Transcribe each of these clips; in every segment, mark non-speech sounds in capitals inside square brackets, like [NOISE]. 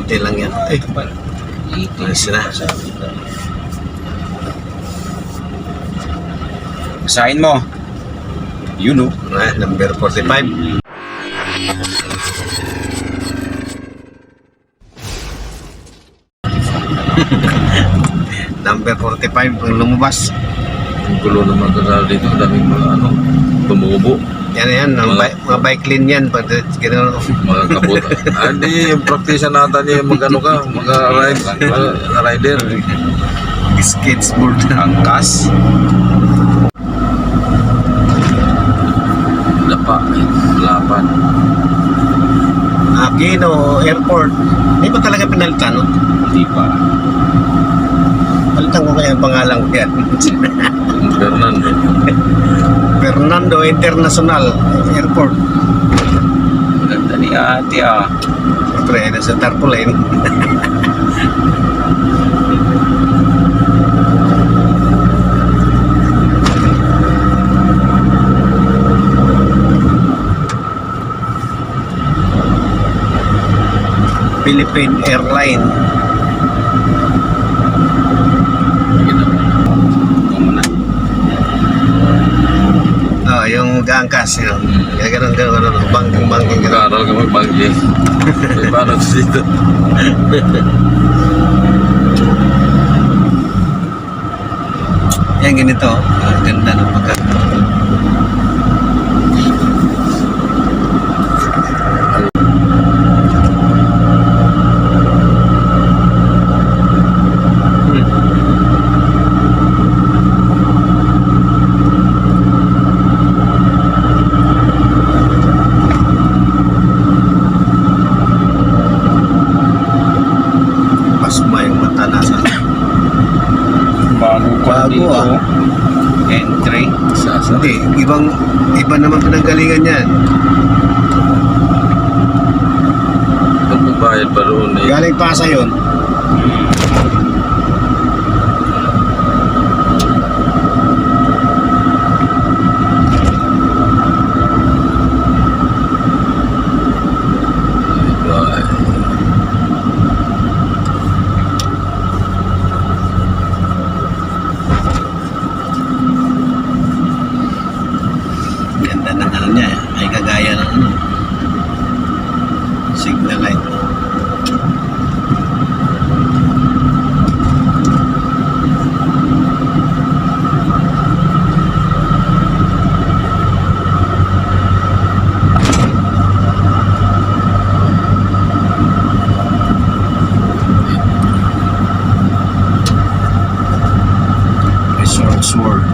Kunti lang yan. Ay, Ayos na. Basahin mo. Yun o. ah, number 45. [LAUGHS] number 45 ang lumabas. Ang gulo naman dito. Ang daming mga ano, tumubo. Yan yan, ang Mga- bi- mga bike lane yan. Pag gano'n, Mga kabot. ah, di, yung practice natin yung mag-ano ka, mag-ride, rider. skateboard. Angkas. Dapa, lapan. Aquino Airport. Hindi ba talaga pinalitan? No? Hindi pa. Palitan ko kaya ang pangalan ko yan. [LAUGHS] Fernando. Fernando International Airport. Ganda ni ate ah. Siyempre, nasa tarpaulin. Philippine Airline. Gaangkas yun. Kaya ganun, ganun, ganun. Bangking, bangking, ganun. Mag-aaral ka mag-banggi. May paano dito? Yan, ganito. Ah, ganda ng pagka. Pasma yung mata nasa Pa Bago, dito. ah. Entry. Sasa. Hindi, ibang iba naman pinanggalingan yan. Magbabayad pa roon eh. Galing Pasa yun. Ay, Ganda ng ano niya. Ay kagaya ng ano. Signal light. Resort Sword.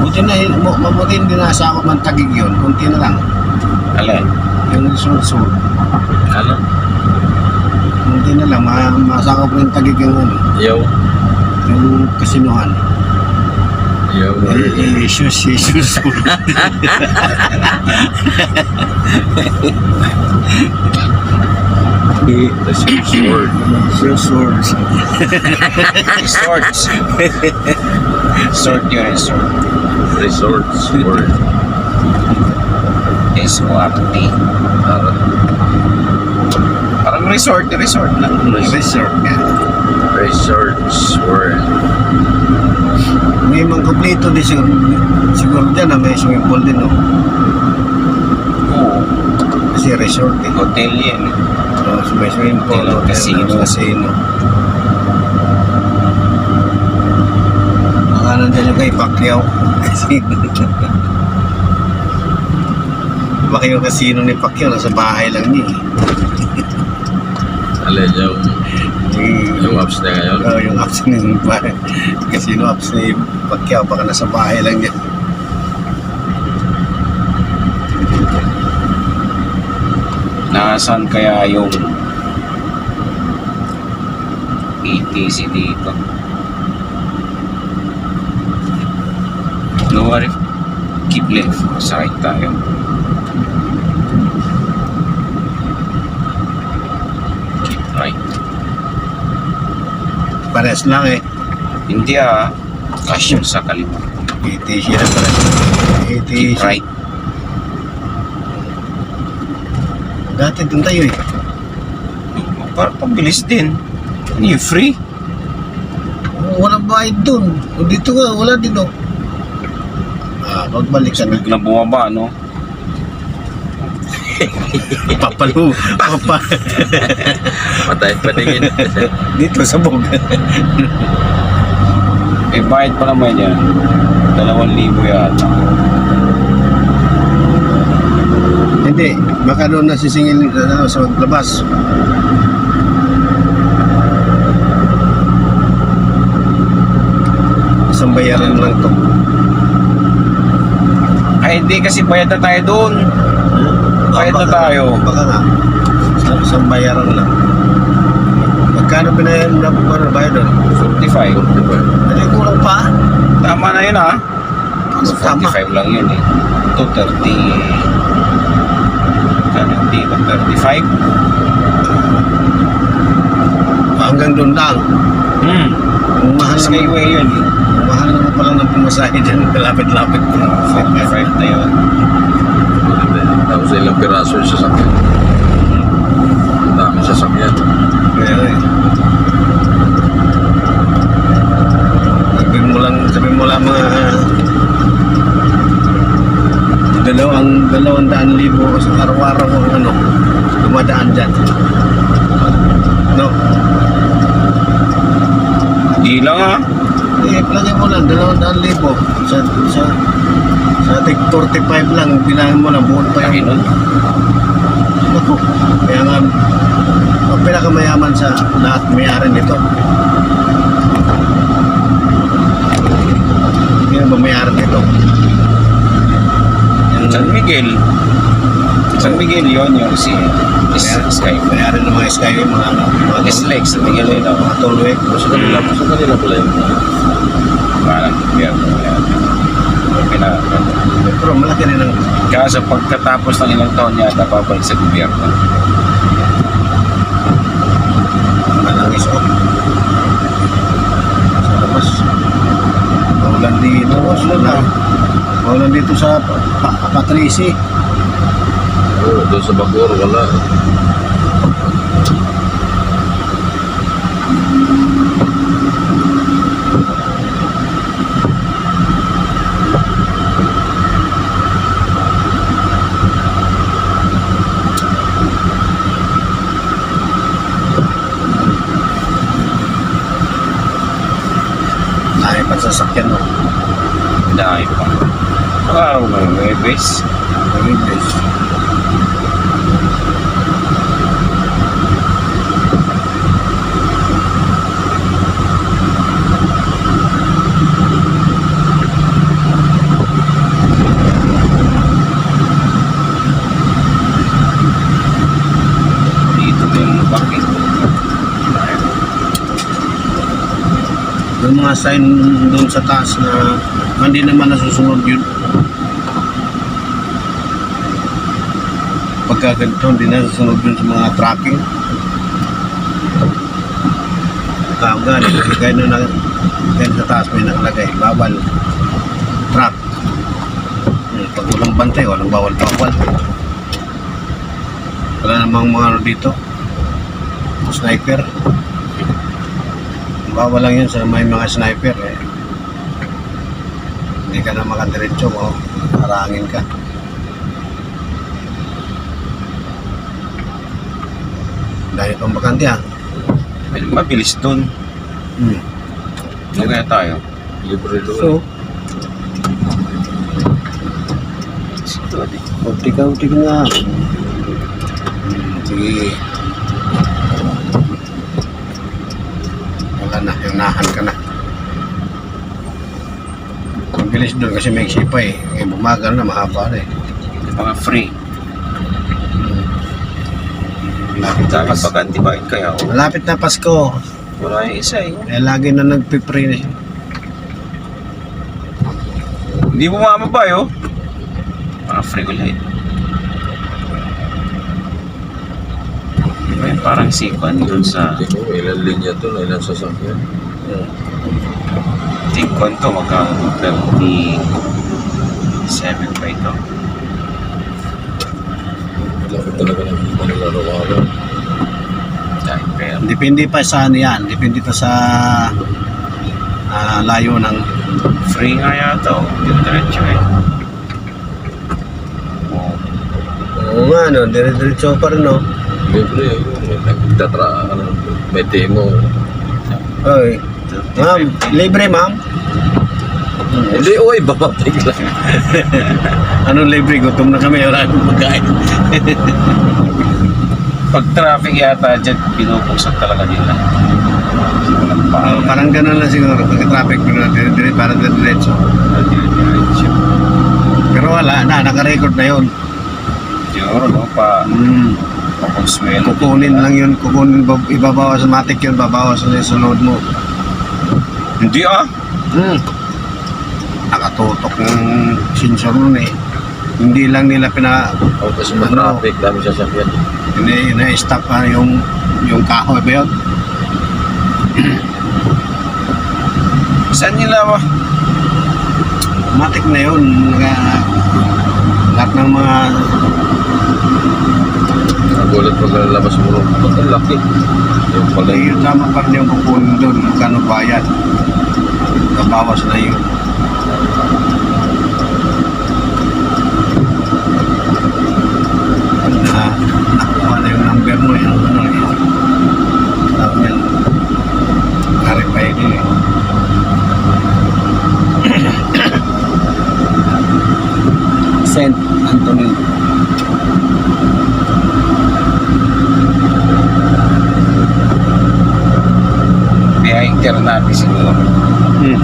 Buti na, mu- mabuti hindi nasa ako ng tagig yun. Kunti na lang. Alin? Yung Resort Sword. Ano? Kunti na lang. Ma masakop na yung tagig yung ano. Yaw. Yung kasinuhan. Shoes, eh, shoes. Resort sword. Shoes, swords. Resort yun, resort. Resort sword. S-O-R-T. Para. Parang resort, resort lang. Resort nga. Resort sword. May mga kompleto din siguro. Siguro dyan na may swimming pool din, no? Oo. Kasi resort eh. Hotel yan. So, may swimming pool, Hotel, hotel, casino. casino. Baka nandyan yung kay Pacquiao. Baka yung casino ni Pacquiao nasa bahay lang niya eh. Alin yung, Yung, yung apps niya ngayon. oh, yung apps ni Casino apps ni Pacquiao baka nasa bahay lang niya. Nasaan kaya yung ETC dito? No worry. Keep left. Sakit tayo. Keep right. Pares lang eh. Hindi ah. Kasya sa kaliwa. ATC na pala. Keep ATC. right. Dati doon tayo eh. Para pabilis din. Ano yung free? Walang bayad doon. Dito ka, wala din oh. Ah, pagbalik ka na. Biglang bumaba, no? [LAUGHS] Papalo. Papa. [LAUGHS] Patay paningin. dito sa bog. [LAUGHS] Eh, bayad pa naman yan. Dalawang libo yata. Hindi. Baka doon nasisingil ano, sa labas. Isang bayaran lang to. Ay, hindi kasi bayad na tayo doon. Bayad na tayo. Baka nga. Sa- Isang bayaran lang. Magkano binayan na ano, bayad doon? 45. Hindi kulang pa. Tama na yun, ha? Ano tama? 45 lang yun, eh. Ito, 30... Kano, hindi ba? 35? Hanggang doon lang. Hmm. Mahal Skyway yun, eh. Mahal naman pala ng pumasahe dyan. Lapit-lapit. 45 na yun. Tapos ilang piraso yung sasakyan. Ang dami sasakyan. Kaya eh. Sabihin mo lang, sabihin mo lang mga dalawang dalawang daan libo sa araw-araw ang ano dumadaan dyan. No? Di lang, ha? Eh, plagin mo lang, dalawang daan libo. Sa, sa, sa tig 45 lang, bilangin mo lang, buwan pa nun. Ako. Kaya nga, ang pinakamayaman sa lahat may-ari nito. Kaya ba may-ari nito? Yung San Miguel. San Miguel yun, yung si is, Sky. may-ari ng mga Skyway, mga ano, mga Is Lake, San Miguel yun, mga tollway. Sa kanila, sa kanila pala yun. Parang gobyerno yan. Pina, Pero malaki rin ang kaso pagkatapos ng ilang taon yata, babalik sa gobyerno. malangis o. Sa labas. Maulan dito. Maulan dito sa pa, pa, Patrisi. Oo, doon sa Bacoor, wala. Ay, pagsasakyan mo. Dahil pa. Araw na yung bakit. Yung mga sign doon sa taas na hindi naman nasusunod yun. Pagka ganito, hindi nasusunod yun sa mga tracking. Kaga, kaya na na kaya sa taas may nakalagay, bawal track. Hmm, Pag walang bantay, walang bawal bawal. Wala namang mga ano dito, sniper. Bawal lang yun sa may mga sniper eh. Hindi ka na makadiretso mo, harangin ka. Dahil pang bakante ah. Mabilis dun. Hmm. Ano kaya tayo? Libre doon. So, nga. Hmm, sige. Wala na, unahan ka na. Ang bilis doon kasi may pa eh. Eh, bumagal na, mahaba na eh. Mga free. Malapit na, Dami pas pag antibiotic kaya. oh. malapit na Pasko. Wala yung isa eh. Eh, lagi na nagpipre na siya. Hindi bumama ba yun? Mga free ulit. May parang sikon dun sa Tingnan mo, ilang linya doon, ilang sasakyan. Tingkon to magkano 37 pa ito. Laki talaga ng. Dahil pera. Depende pa sa ano yan. Depende pa sa ah, layo ng Free nga yata oh. Diretso eh. Oh. Oo nga, no? Dire-diretso pa rin, no? Libre, may nagtatra, ano, may demo. Oy. Ma'am, libre, ma'am? Hindi, oy, bababig lang. [LAUGHS] Anong libre? Gutom na kami. Wala akong pagkain. [LAUGHS] Pag traffic yata dyan, pinupuksan talaga nila. Pa. parang ganun lang siguro. Pag traffic, pero dire-dire, parang dire-diretso. Diretso. Pero wala na, naka-record na yun. Siguro no, pa Hmm. Papagswelo. Kukunin lang yun, kukunin, bab- ibabawas sa matic yun, babawas na sa load mo. Hindi ah. Hmm. Nakatutok ng sensor nun eh. Hindi lang nila pina, O, kasi ma-traffic, dami sasakyan. Ini na-stop pa yung yung kahoy ba yun? Saan nila ba? Matik na yun. Naka, lahat ng mga Nagulat pag lalabas mo rin. Ba't ang laki? Yung pala yun. yung tama pa rin yung kukunin doon. Magkano bayad? Nabawas na yun. Na, nakuha Saint Anthony. Kaya internati siguro. Hmm.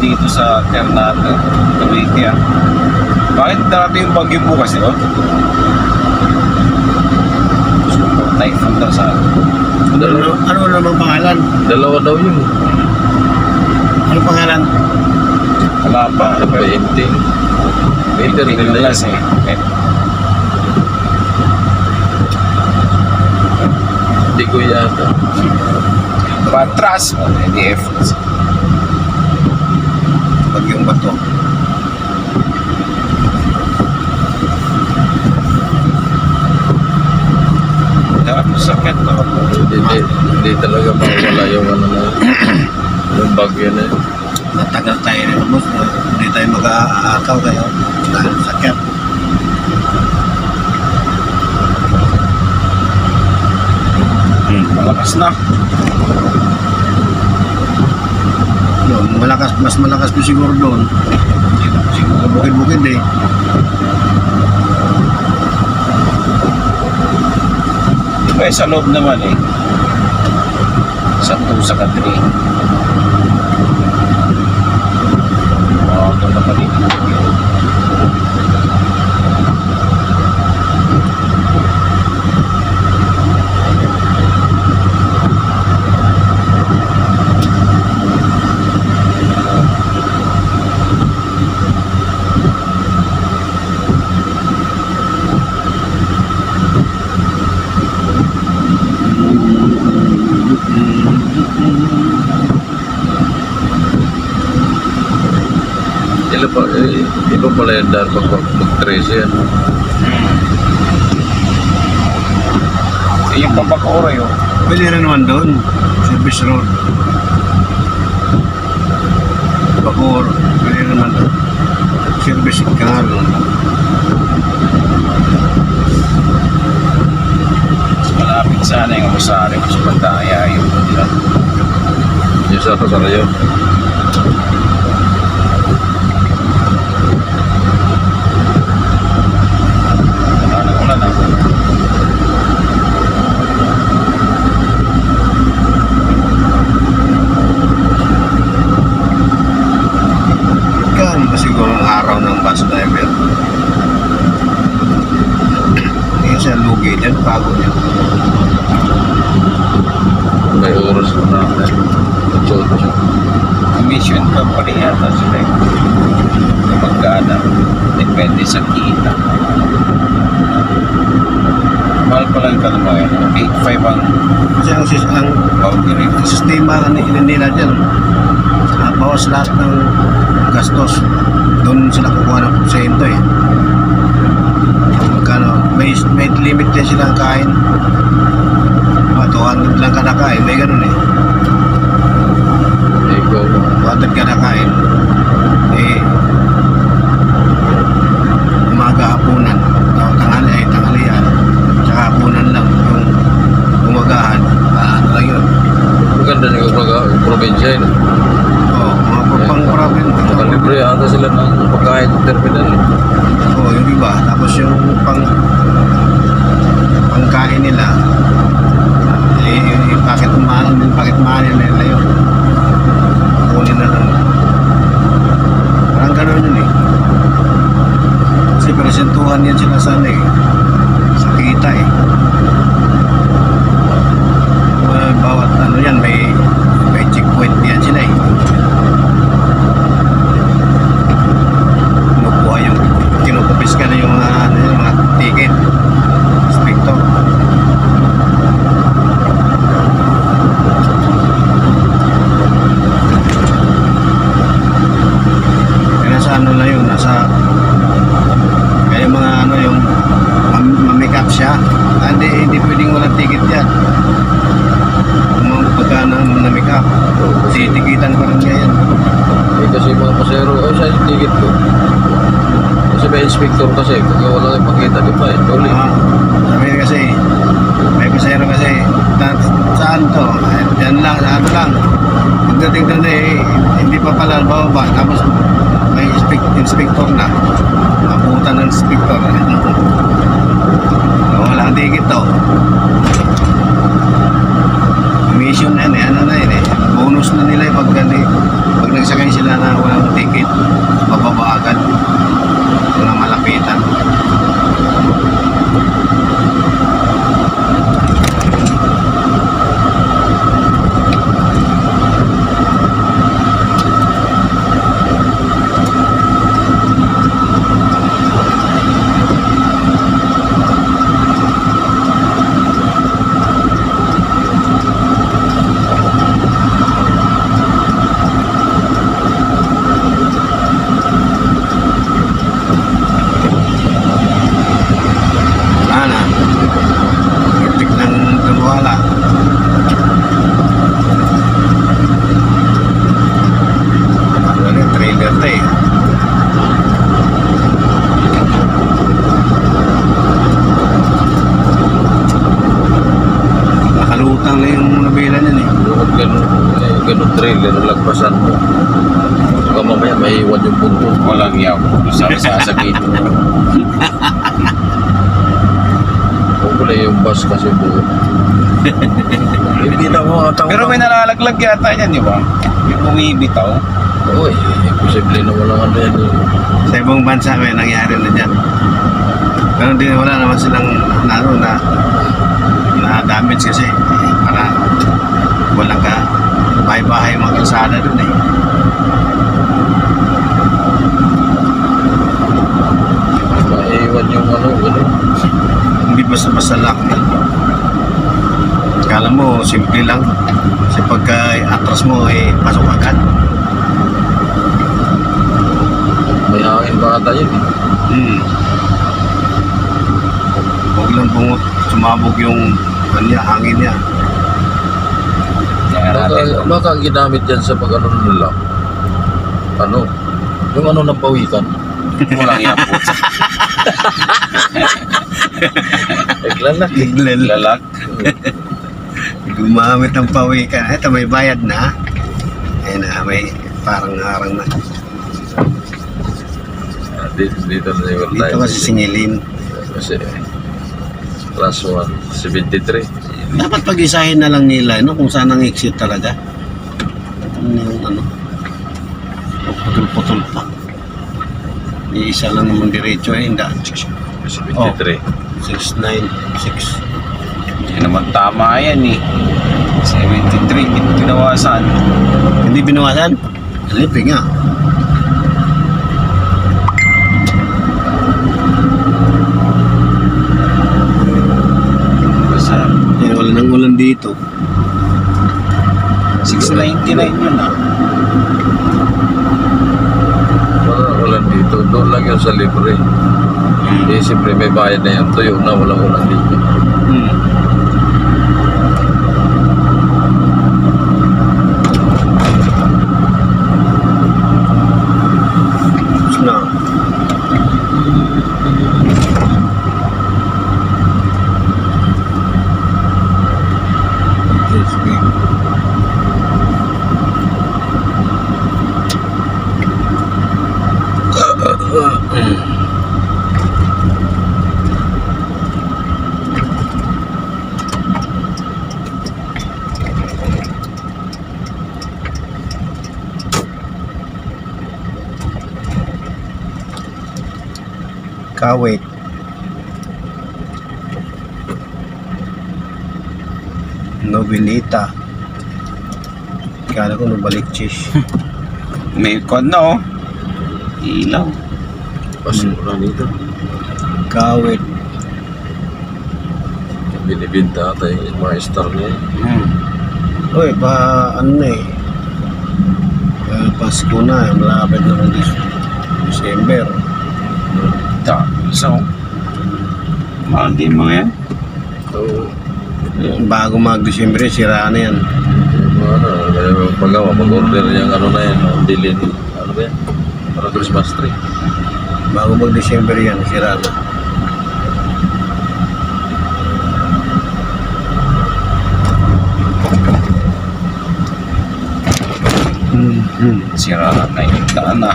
Dito sa Ternate, Cavite dati yung bagyo bukas, di ba? Typhoon daw sa Ano, ano, ano namang pangalan? Dalawa daw yun. Ano pangalan? Wala pa. Ano ba, ending? Later Hindi nila lang yan. eh. Hindi ko yata. Patras, hindi efforts. Bagyong bato. Dapat sakit to. Hindi, hindi, hindi talaga mawala yung ano na yun. Yung bagyo na yun. Natagal tayo nito boss. Hindi tayo mag-aakaw tayo. Dahil sakit. Hmm. Malakas na. Yun, malakas, mas malakas pa siguro doon. Sa bukid-bukid eh. Di ba eh, sa loob naman eh. Sa 2 sa 3. Oh, ito pa rin. Pa, eh, iba pala yung daan pag mag-13 yan. Eh, yung pabakoro yun. Pwede rin naman doon. Service road. Bacoor. Pwede rin naman doon. Service. Mas malapit sana yung Rosario sa Pantaya? Yung sa Rosario. Wala na ulan ah. Kan ba siguro ang araw ng bus driver? Hindi siya lugi dyan. Pagod niya. May oras na natin. Chocho. Commission company yata sila eh. Magkana. Depende sa kita. Mahal pala yung kalamayan. 8.5 ang Kasi ang, sis- ang boundary. ang sistema ni- nila dyan, uh, bawas lahat ng gastos. Doon sila kukuha ng porsyento eh. Magkano, may, may limit din silang kain. Ah, 200 lang kada kain, may ganun eh. Ikaw, 200 kada kain. Eh, umaga hapunan, tanghali ay tanghalian, tsaka hapunan lang yung umagahan. Ah, ano lang yun. Maganda niyo pag probinsya yun. Oo, mga pang province. Nakalibre ata sila ng pagkain ng terminal. Oo, yung iba. Tapos yung pang pangkain nila, eh, yung, yung packet mahal, yung packet mahal nila yun. Kunin na lang. Parang ganun yun eh. Kasi presentuhan yan sila sa ano eh. Sa kita eh. Uh, bawat ano yan, may may checkpoint yan sila eh. kinukuha yung kinukupis ka na yung mga, ano, yung mga ticket inspector kaya nasa ano na yun nasa kaya yung mga ano yung mam- mamake up siya Ah, hindi, hindi pwedeng walang ticket yan kung pagka na, na make up titikitan ko rin niya yan Eh, kasi mga pasero, ay sa ticket ko. Kasi may inspector kasi, pag wala kang pakita, di ba? Eh, tuloy. Ah, sabi kasi, may pasero kasi, saan to? Eh, Yan lang, ano lang. Pagdating doon eh, hindi pa pala bababa. Tapos may inspec- inspector na. Mabutan ng inspector. Wala ang ticket to. Mission na yun eh, ano na yun eh. Bonus na nila eh, pag, pag nagsakay sila na walang ticket, bababa agad. Walang malapitan. Ana. Kritik ng Tunwala. Ano rin, trailer to eh. Nakalutang na yung nabila niyan eh. Yung ganun, eh, ganun trailer, lagpasan mo. Baka mamaya may iwan yung punto. Walang yaw. Sabi sasagin. O pala yung bus kasi buo. [LAUGHS] Hindi na mo ang Pero may nalalaglag yata yan, di ba? May bumibitaw. Uy, imposible na walang ano yan. eh. Sa ibang bansa may nangyari na dyan. Pero di wala naman silang na, ano, na, na damage kasi eh, para walang ka bahay-bahay mga kalsada dun eh. Maiwan yung ano, ano. Hindi basta-basta lock yan. Kala mo, simple lang. Kasi pagka atras mo, eh, pasok agad. May hangin pa ata yun. eh. Hmm. Huwag lang bungot, sumabog yung niya, hangin niya. Baka, baka ang ginamit yan sa pag ano nila. Ano? Yung ano ng pawikan. Walang yaw po. [LAUGHS] Naglalak. Iglal. Lalak. Gumamit ng pawikan. Ito, may bayad na. Ayun na, may parang harang na. Ah, Dito, dito na yung Dito kasi singilin. Kasi class 1, 73. Dapat pag-isahin na lang nila no, kung saan ang exit talaga. Ano yung ano? Putol-putol pa. Iisa lang naman diretso eh. Hindi. 73. 696. Hindi naman tama yan eh. 73, hindi mo tinawasan. Hindi binawasan? Lipi nga. Dito. 699 yun ah. Wala ulan dito. Doon lang yun sa libre. Eh, siyempre may bayad na yan. Tuyo na, walang ulan dito. Hmm. Kawit. Novelita. Kala ko nabalik cheese. [LAUGHS] May kod na oh. Ilaw. Kasi ulan dito. Kawit. Binibinta ata yung mga star niya. Hmm. Uy, pa ano na eh. Pasko na, eh, malapit na ng December. So, mahal din mo yan. So, Bago mag-December, sira na yan. ano, kaya paggawa, mag-order yung ano na yan, ang dili ni, ano ba yan? Para Christmas tree. Bago mag-December yan, sira na. Mhm. Sira na daan na.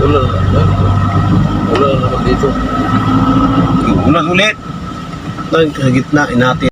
Wala wala na naman dito. Ulan ulit. Doon, sa gitna, inati